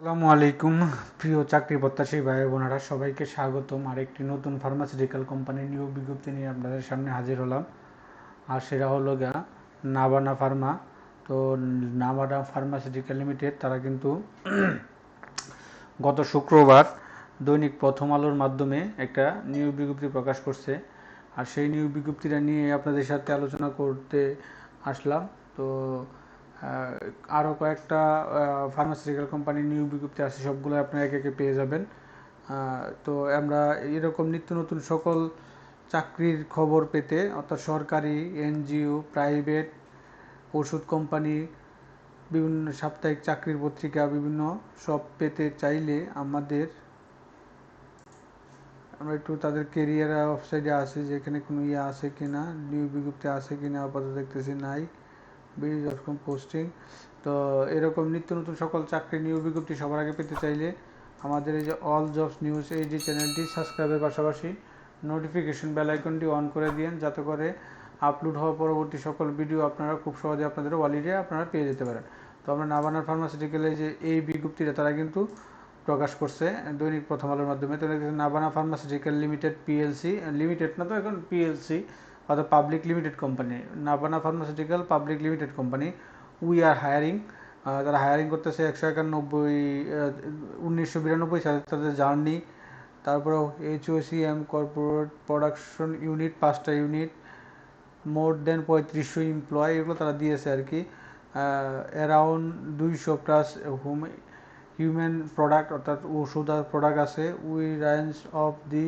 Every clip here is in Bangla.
আসসালামু আলাইকুম। প্রিয় চাকরি প্রত্যাশী ভাই বোনেরা, সবাইকে স্বাগতম। আরেকটি নতুন ফার্মাসিউটিক্যাল কোম্পানির নিয়োগ বিজ্ঞপ্তি নিয়ে আপনাদের সামনে হাজির হলাম। আর সেটা হলো গা নাবানা ফার্মা তো নাবানা ফার্মাসিউটিক্যাল লিমিটেড তারা কিন্তু গত শুক্রবার দৈনিক প্রথম আলোর মাধ্যমে একটা নিয়োগ বিজ্ঞপ্তি প্রকাশ করছে। আর সেই নিয়োগ বিজ্ঞপ্তিটা নিয়ে আপনাদের সাথে আলোচনা করতে আসলাম। তো আরও কয়েকটা ফার্মাসিউটিক্যাল কোম্পানির নিউ বিজ্ঞপ্তি আছে সবগুলো আপনারা একে একে পেয়ে যাবেন। তো আমরা এরকম নিত্য নতুন সকল চাকরির খবর পেতে, অর্থাৎ সরকারি, এনজিও প্রাইভেট ওষুধ কোম্পানি বিভিন্ন সাপ্তাহিক চাকরির পত্রিকা, বিভিন্ন সব পেতে চাইলে আমাদের, আমরা একটু তাদের কেরিয়ার ওয়েবসাইটে আছে, যেখানে কোনো ইয়ে আছে কিনা নিউ বিজ্ঞপ্তি আছে কিনা, আপাতত দেখতেছি নাই। কম পোস্টিং তো এরকম নিত্য নতুন সকল চাকরি নিয়োগ বিজ্ঞপ্তি সবার আগে পেতে চাইলে আমাদের এই যে অল জবস নিউজ এই যে চ্যানেলটি সাবস্ক্রাইবের পাশাপাশি নোটিফিকেশন বেল আইকনটি অন করে দিন যাতে করে আপলোড হওয়া পরবর্তী সকল ভিডিও আপনারা খুব সহজে আপনাদের ওয়ালিডে আপনারা পেয়ে যেতে পারেন। তো আমরা নাবানার ফার্মাসিউটিক্যালে যে এই বিজ্ঞপ্তিটা তারা কিন্তু প্রকাশ করছে দৈনিক প্রথম আলোর মাধ্যমে। তো নাবানা ফার্মাসিউটিক্যাল লিমিটেড পিএলসি লিমিটেড না তো এখন পিএলসি অর্থাৎ public limited company Nabana pharmaceutical public limited company we are hiring তারা হায়ারিং করতেছে একশো একানব্বই উনিশশো বিরানব্বই সালে তাদের জার্নি তারপরেও HOC M corporate production unit পাঁচটা ইউনিট মোর দেন পঁয়ত্রিশশো এমপ্লয় এগুলো তারা দিয়েছে আর কি অ্যারাউন্ড দুইশো প্লাস হোম হিউম্যান প্রোডাক্ট অর্থাৎ ওষুধ আর প্রোডাক্ট আছে we range of the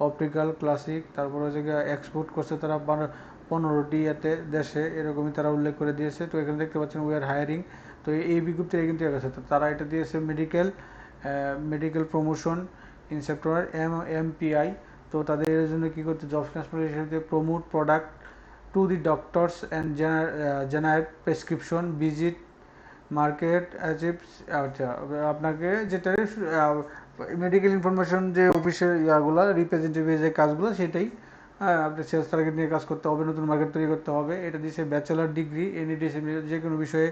optical classic তারপর হচ্ছে এক্সপোর্ট করছে তারা পনেরোটি এতে দেশে, এরকমই তারা উল্লেখ করে দিয়েছে। তো এখানে দেখতে পাচ্ছেন আর হায়ারিং তো এই বিজ্ঞপ্তিটা কিন্তু গেছে তো তারা এটা দিয়েছে medical medical promotion in sector M MPI তো তাদের এর জন্য কী করতে job transportation promote product to the doctors and generate prescription visit market achieves আচ্ছা আপনাকে যেটা মেডিকেল ইনফরমেশন যে অফিসের ইয়াগুলো রিপ্রেজেন্টেটিভ যে কাজগুলো, সেটাই হ্যাঁ আপনি সেলস টার্গেট নিয়ে কাজ করতে হবে, নতুন মার্কেট তৈরি করতে হবে। এটা দিয়েছে ব্যাচেলার ডিগ্রি এনি যে কোনো বিষয়ে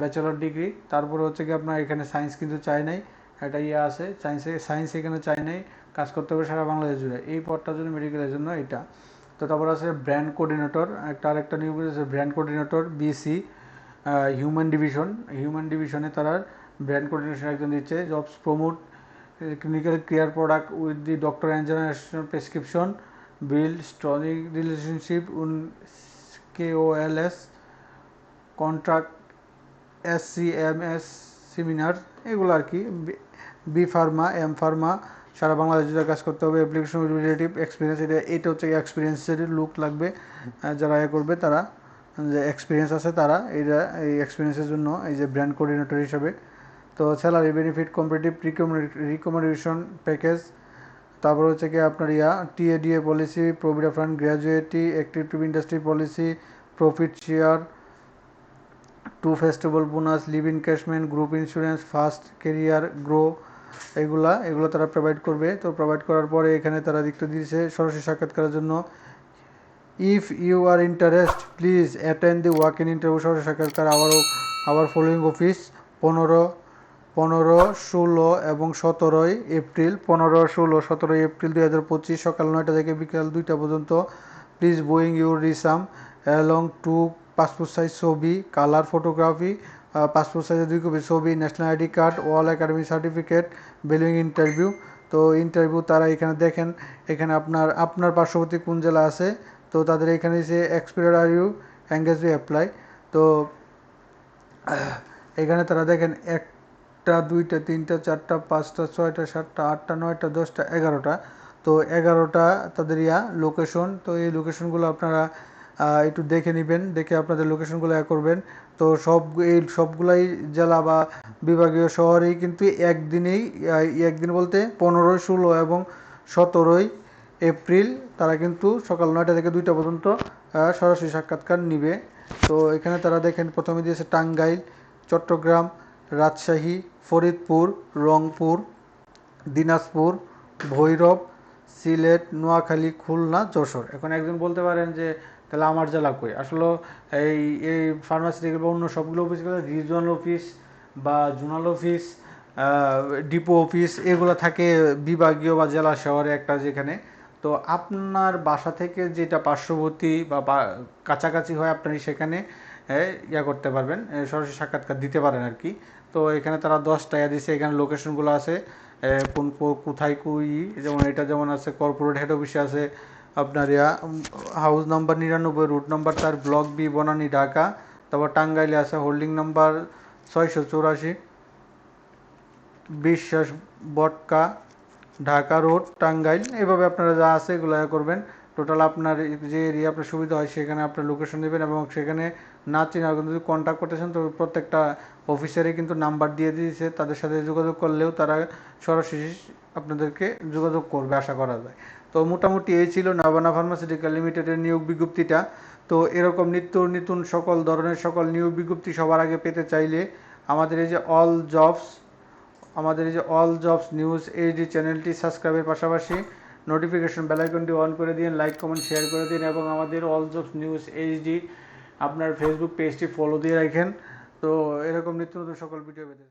ব্যাচেলার ডিগ্রি তারপরে হচ্ছে কি আপনার এখানে সায়েন্স কিন্তু চাই নাই, একটা ইয়ে আছে সায়েন্সে সায়েন্স এখানে চাই নাই, কাজ করতে হবে সারা বাংলাদেশ জুড়ে। এই পদটার জন্য মেডিকেলের জন্য এটা। তো তারপর আছে ব্র্যান্ড কোঅর্ডিনেটর একটা আরেকটা নিয়োগ আছে brand coordinator BC human division human ডিভিশনে তারা ব্র্যান্ড কোঅর্ডিনেশন একজন দিচ্ছে jobs promote clinical care product with the doctor and generation prescription build strong relationship on KOLS contract SCMS seminar এগুলো আর কি বি ফার্মা এম ফার্মা সারা বাংলাদেশ জুড়ে কাজ করতে হবে অ্যাপ্লিকেশন রিলেটিভ এক্সপিরিয়েন্স এটা এটা হচ্ছে এক্সপিরিয়েন্সের লুক লাগবে যারা এ করবে তারা। যে এক্সপিরিয়েন্স আছে তারা, এইটা, এই এক্সপিরিয়েন্সের জন্য এই যে ব্র্যান্ড কোঅর্ডিনেটর হিসাবে। তো salary benefit competitive recommendation package তারপর হচ্ছে কি আপনার ইয়া TA DA policy provident fund gratuity active industry policy profit share two festival bonus leave encashment group insurance first career grow এগুলা, এগুলো তারা প্রোভাইড করবে। তো প্রোভাইড করার পরে এখানে তারা দিকটা দিয়েছে সরাসরি সাক্ষাৎকারের জন্য। If you are interest please attend the in interview সরাসরি সাক্ষাৎকার আবারও আবার ফলোয়িং অফিস পনেরো পনেরো, ষোলো এবং সতেরোই এপ্রিল পনেরো, ষোলো, সতেরোই এপ্রিল দুই হাজার পঁচিশ সকাল নয়টা থেকে বিকাল দুইটা পর্যন্ত। Please bring your resume along to passport size ছবি কালার ফটোগ্রাফি পাসপোর্ট সাইজের দুই কপি ছবি national ID card all academy certificate বেলুইং interview তো ইন্টারভিউ তারা এখানে দেখেন, এখানে আপনার আপনার পার্শ্ববর্তী কোন জেলা আছে? তো তাদের এখানে যে experience are you engage apply তো এখানে তারা দেখেন একটা, দুইটা, তিনটা, চারটা, পাঁচটা, ছয়টা, সাতটা, আটটা, নয়টা, দশটা, এগারোটা। তো এগারোটা তাদের ইয়া লোকেশন তো এই লোকেশনগুলো আপনারা একটু দেখে নেবেন, দেখে আপনাদের লোকেশনগুলো ইয়া করবেন। তো সব, এই সবগুলাই জেলা বা বিভাগীয় শহরেই কিন্তু একদিনেই একদিন বলতে পনেরোই ষোলো এবং সতেরোই এপ্রিল, তারা কিন্তু সকাল নয়টা থেকে দুইটা পর্যন্ত সরাসরি সাক্ষাৎকার নিবে। তো এখানে তারা দেখেন, প্রথমে দিয়েছে টাঙ্গাইল, চট্টগ্রাম, রাজশাহী, ফরিদপুর, রংপুর, দিনাজপুর, ভৈরব, সিলেট, নোয়াখালী, খুলনা, যশোর। এখন একজন বলতে পারেন যে, তাহলে আমার জেলা কই? আসলে এই এই ফার্মাসিউটিক্যাল বা অন্য সবগুলো অফিসগুলো রিজনাল অফিস বা জোনাল অফিস ডিপো অফিস এগুলো থাকে বিভাগীয় বা জেলা শহরে একটা যেখানে। তো আপনার বাসা থেকে যেটা পার্শ্ববর্তী বা কাছাকাছি হয় আপনি সেখানে ইয়া করতে পারবেন সরাসরি সাক্ষাৎকার দিতে পারেন আর কি। তো এখানে তারা দশটা ইয়া দিছে, এখানে লোকেশনগুলো আছে কোন কোথায় কুই, যেমন এটা যেমন আছে, কর্পোরেট হেড অফিসে আছে আপনার ইয়া হাউস নাম্বার নিরানব্বই রুট নাম্বার তার ব্লক বি বনানী, ঢাকা, তারপর টাঙ্গাইলে আছে হোল্ডিং নাম্বার ছয়শো চৌরাশি, বিশ্বাস, বটকা ঢাকা রোড, টাঙ্গাইল, এভাবে আপনারা যা আছে এগুলো করবেন। টোটাল আপনার যে এরিয়া আপনার সুবিধা হয়, সেখানে আপনার লোকেশন দেবেন এবং সেখানে না চিনা কিন্তু যদি কন্ট্যাক্ট করতেছেন তো প্রত্যেকটা অফিসারে কিন্তু নাম্বার দিয়ে দিয়েছে। তাদের সাথে যোগাযোগ করলেও তারা সরাসরি আপনাদেরকে যোগাযোগ করবে, আশা করা যায়। তো মোটামুটি এই ছিল নাবানা ফার্মাসিউটিক্যাল লিমিটেডের নিয়োগ বিজ্ঞপ্তিটা। তো এরকম নিত্য নতুন সকল ধরনের সকল নিয়োগ বিজ্ঞপ্তি সবার আগে পেতে চাইলে আমাদের এই যে অল জবস আমাদের এই যে অল জবস নিউজ এইচডি চ্যানেলটি সাবস্ক্রাইবের পাশাপাশি নোটিফিকেশন বেলাইকনটি অন করে দিন লাইক কমেন্ট শেয়ার করে দিন এবং আমাদের অল জবস নিউজ এইচডি আপনার ফেসবুক পেজটি ফলো দিয়ে রাখেন। তো এরকম নিত্য নতুন সকল ভিডিও পেতে